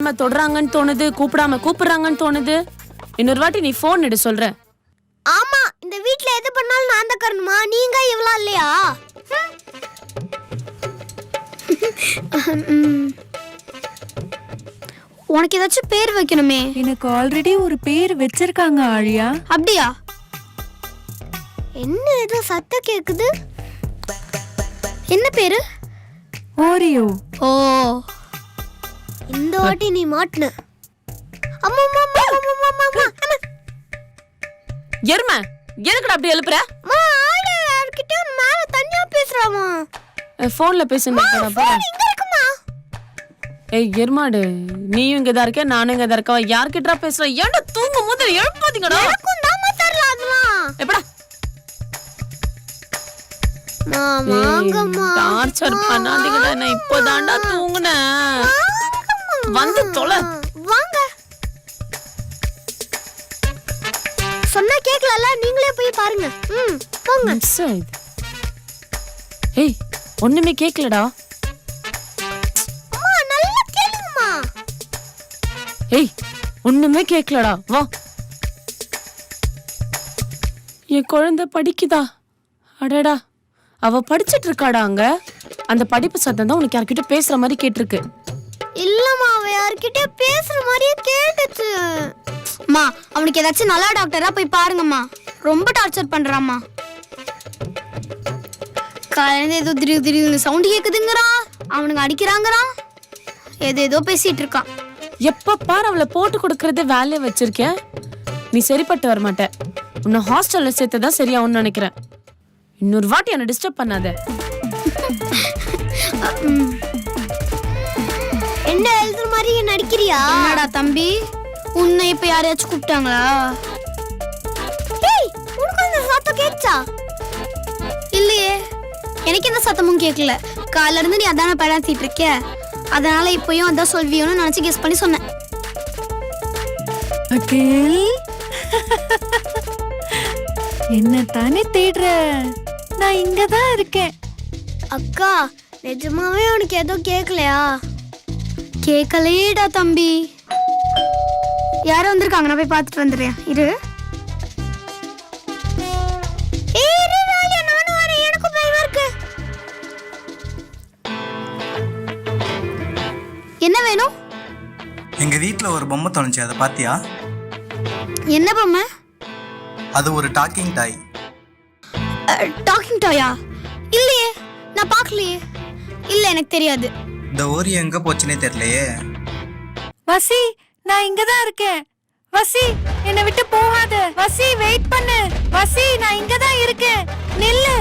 நம்ம தொடுறாங்கன்னு தோணுது கூப்பிடாம கூப்பிடுறாங்கன்னு தோணுது. இன்னொரு வாட்டி நீ ஃபோன் எடு சொல்றேன். ஆமா இந்த வீட்ல எது பண்ணாலும் நான் தான் காரணமா? நீங்க இவ்வளோ இல்லையா. உனக்கு ஏதாச்சும் பேர் வைக்கணுமே. எனக்கு ஆல்ரெடி ஒரு பேர் வச்சிருக்காங்க ஆழியா. அப்படியா? என்ன ஏதோ சத்தம் கேக்குது? என்ன பேரு? ஓரியோ ஓ. இந்த வாட்டி நீ மாட்டுன. அம்மா அம்மா அம்மா அம்மா அம்மா அம்மா அம்மா. எருமை எதுக்குடா அப்படி எழுப்புற? அம்மா ஆளு யார்கிட்ட மேல தனியா பேசுறாமா. ஃபோன்ல பேசுனேன் இங்க இருக்குமா? ஏய் எருமாடு நீயும் இங்கதான் இருக்க நானும் இங்கதான் இருக்கவா? யார்கிட்டடா பேசுற? ஏன்டா தூங்கும் போது எழுப்பாதீங்கடா? எனக்கும் தாமா தெரியல அதெல்லாம். எப்படா வாங்கம்மா. டார்ச்சர் பண்ணாதீங்கடா நான் இப்போதான்டா தூங்குனேன். வந்து தொலை. வாங்க. சொன்னா கேக்கலல நீங்களே போய் பாருங்க. ம் போங்க. மிஸ் ஆயிடுது ஏய் ஒண்ணுமே கேக்கலடா. அம்மா நல்லா கேளுங்கம்மா. ஏய் ஒண்ணுமே கேக்கலடா. வா. என் குழந்தை படிக்குதா? அடடா. அவ படிச்சிட்டு இருக்காடா அங்க? அந்த படிப்பு சத்தம் தான் உனக்கு யார்கிட்ட பேசுற மாதிரி கேட்டிருக்கு. இல்லம்மா அவ யார்கிட்ட பேசுற மாதிரியே கேட்டுச்சு. அம்மா அவனுக்கு ஏதாச்சும் நல்ல டாக்டரா போய் பாருங்கம்மா. ரொம்ப டார்ச்சர் பண்றாம்மா. காலையில ஏதோ திடீர் திடீர்னு சவுண்ட் கேக்குதுங்கிறான் அவனுங்க அடிக்கிறாங்கிறான் ஏதோ ஏதோ பேசிட்டு இருக்கான் எப்ப பாரு அவளை போட்டு கொடுக்கறது வேலையை வச்சிருக்கேன் நீ சரிப்பட்டு வர மாட்ட உன்னை ஹாஸ்டல்ல சேர்த்ததான் சரியாகும்னு நினைக்கிறேன். இன்னொரு வாட்டி என்ன டிஸ்டர்ப் பண்ணாத. என்ன எழுதுற மாதிரி நடிக்கிறியா என்னடா தம்பி? உன்னை இப்ப யாரையாச்சும் கூப்பிட்டாங்களா? ஏய் உனக்கு அந்த சத்தம் கேட்சா இல்லையே. எனக்கு எந்த சத்தமும் கேட்கல. காலைல இருந்து நீ அதான படாத்திட்டு இருக்க? அதனால இப்பயும் அதான் சொல்வியோன்னு நினைச்சு கெஸ் பண்ணி சொன்னேன். அகில். என்ன தானே தேடுற? நான் இங்க தான் இருக்கேன். அக்கா நிஜமாவே உனக்கு எதுவும் கேட்கலையா? கேட்கலையேடா தம்பி. யாரும் வந்திருக்காங்க நான் போய் பார்த்துட்டு வந்துடுறேன். இரு. என்ன வேணும்? எங்க வீட்ல ஒரு பொம்மை தொலைஞ்சு அதை பாத்தியா என்ன பொம்மை? அது ஒரு டாக்கிங் டாய். டாக்கிங் டாயா? இல்லையே நான் பார்க்கலையே. இல்ல எனக்கு தெரியாது. இந்த ஓரி எங்க போச்சுனே தெரியலையே. வசி நான் இங்க தான் இருக்கேன். வசி என்னை விட்டு போகாத. வசி வெயிட் பண்ணு. வசி நான் இங்க தான் இருக்கேன். நில்லு.